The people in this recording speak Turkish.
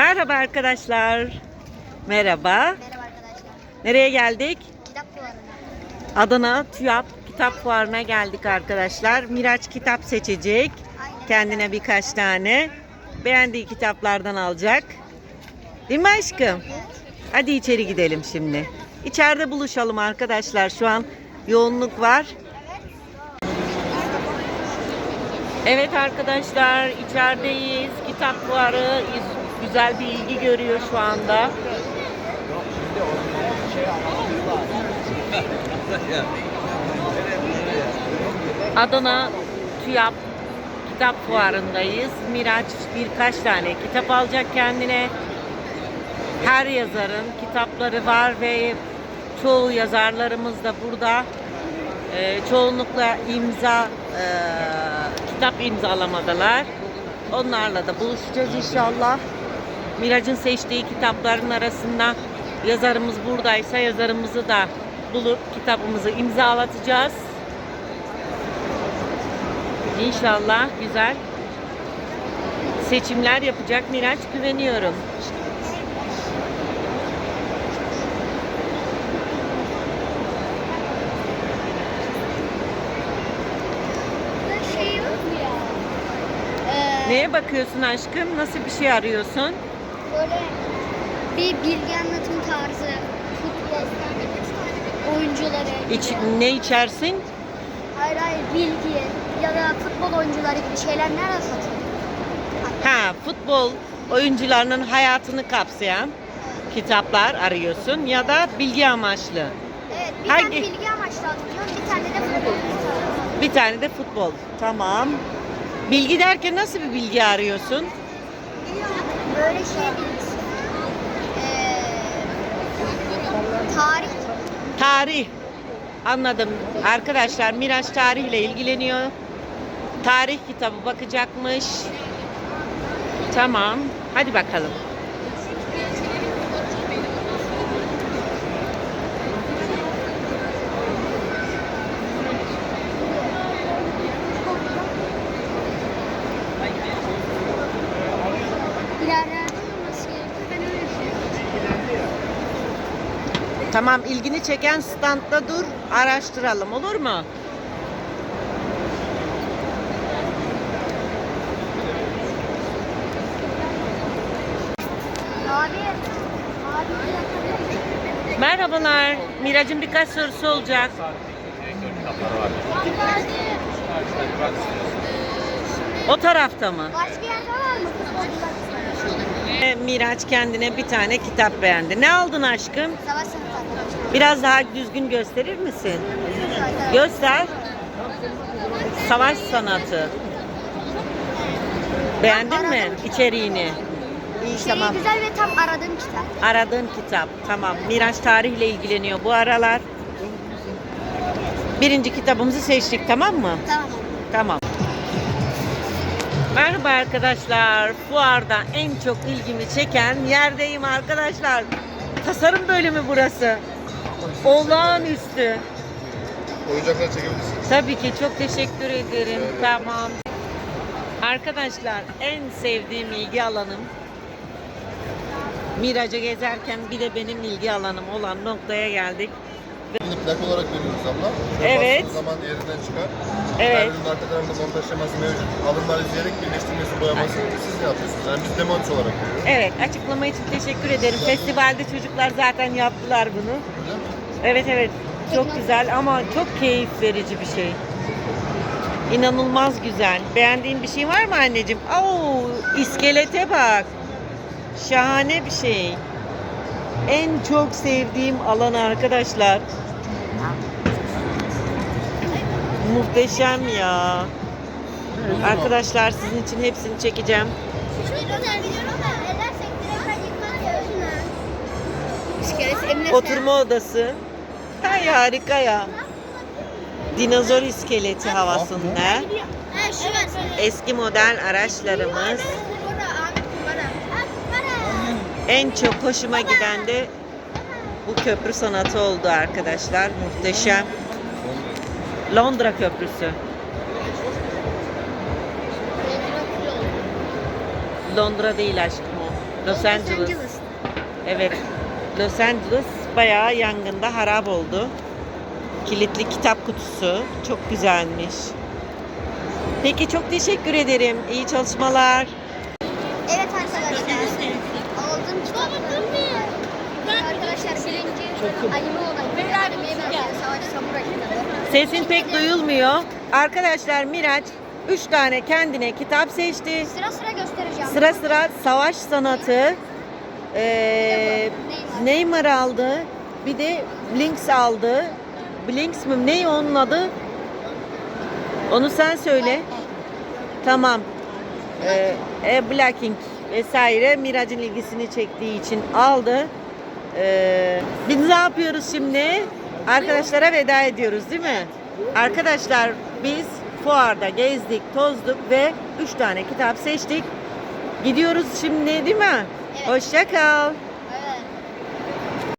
Merhaba arkadaşlar. Merhaba. Merhaba arkadaşlar. Nereye geldik? Kitap fuarına. Adana TÜYAP Kitap Fuarı'na geldik arkadaşlar. Miraç kitap seçecek. Aynen. Kendine birkaç tane. Beğendiği kitaplardan alacak. Değil mi aşkım? Evet. Hadi içeri gidelim şimdi. İçeride buluşalım arkadaşlar. Şu an yoğunluk var. Evet arkadaşlar içerideyiz. Kitap fuarı güzel bir ilgi görüyor şu anda. Adana TÜYAP Kitap Fuarı'ndayız. Miraç birkaç tane kitap alacak kendine. Her yazarın kitapları var ve çoğu yazarlarımız da burada. Ee, çoğunlukla imza e, kitap imzalamadılar. Onlarla da buluşacağız inşallah. Miraç'ın seçtiği kitapların arasında yazarımız buradaysa yazarımızı da bulup kitabımızı imzalatacağız. İnşallah güzel seçimler yapacak Miraç güveniyorum. Şey? Ee, Neye bakıyorsun aşkım? Nasıl bir şey arıyorsun? Böyle bir bilgi anlatım tarzı. Futbol. Oyuncuları. İç, ne içersin? Hayır hayır bilgi. Ya da futbol oyuncuları gibi şeyler nerede satılıyor? Ha, futbol oyuncularının hayatını kapsayan kitaplar arıyorsun ya da bilgi amaçlı. Evet bir Hangi? tane bilgi amaçlı atıyorum. Bir tane de futbol. Bir tane de futbol. Tamam. Bilgi derken nasıl bir bilgi arıyorsun? Böyle şey. Ee, tarih. Tarih. Anladım. Arkadaşlar Miraç tarihle ilgileniyor. Tarih kitabı bakacakmış. Tamam. Hadi bakalım. Tamam ilgini çeken standta dur. Araştıralım olur mu? Merhabalar. Miraç'ın birkaç sorusu olacak. O tarafta mı? Başka yerde var mı Miraç kendine bir tane kitap beğendi. Ne aldın aşkım? Savaş sanatları. Biraz daha düzgün gösterir misin? Göster. Savaş sanatı. Beğendin mi içeriğini? İyi Şey tamam. güzel ve tam aradığım kitap. Aradığın kitap. Tamam. Miraç tarihle ilgileniyor bu aralar. Birinci kitabımızı seçtik tamam mı? Tamam. Tamam. Merhaba arkadaşlar. Fuarda en çok ilgimi çeken yerdeyim arkadaşlar. Tasarım bölümü burası. Olağanüstü. Oyuncaklar çekebilirsiniz. Tabii ki çok teşekkür ederim. Tamam. Arkadaşlar en sevdiğim ilgi alanım Miraç'a gezerken bir de benim ilgi alanım olan noktaya geldik. Plak olarak veriyoruz abla. Evet. Bastığınız zaman yerinden çıkar. Evet. Her arka tarafında montaj şeması mevcut. Alımlar izleyerek birleştirmesi, boyaması siz ne yapıyorsunuz? Yani biz demo olarak veriyoruz. Evet açıklama için teşekkür ederim. Festivalde çocuklar zaten yaptılar bunu. Öyle mi? Evet evet çok güzel ama çok keyif verici bir şey. İnanılmaz güzel. Beğendiğin bir şey var mı anneciğim? Oo, iskelete bak. Şahane bir şey. En çok sevdiğim alan arkadaşlar. Muhteşem ya. Arkadaşlar sizin için hepsini çekeceğim. Oturma odası. Hay harika ya. Dinozor iskeleti havasında. Ha. Eski model araçlarımız. En çok hoşuma giden de bu köprü sanatı oldu arkadaşlar. Muhteşem. Londra Köprüsü. Londra değil aşkım o. Los Angeles. Evet. Los Angeles bayağı yangında harap oldu. Kilitli kitap kutusu. Çok güzelmiş. Peki çok teşekkür ederim. İyi çalışmalar. Evet arkadaşlar. Aldığım kitapları. Arkadaşlar birinci anime olan. Animeye benziyor. Savaş Samuray kitabı. Sesin pek duyulmuyor. Arkadaşlar Miraç 3 tane kendine kitap seçti. Sıra sıra göstereceğim. Sıra sıra savaş sanatı, eee Neymar aldı. Bir de Blinks aldı. Blinks mi? Ne onun adı? Onu sen söyle. Tamam. Eee e, Blacking vesaire Miraç'ın ilgisini çektiği için aldı. Eee biz ne yapıyoruz şimdi? Arkadaşlara veda ediyoruz değil mi? Arkadaşlar biz fuarda gezdik, tozduk ve 3 tane kitap seçtik. Gidiyoruz şimdi değil mi? Evet. Hoşça kal.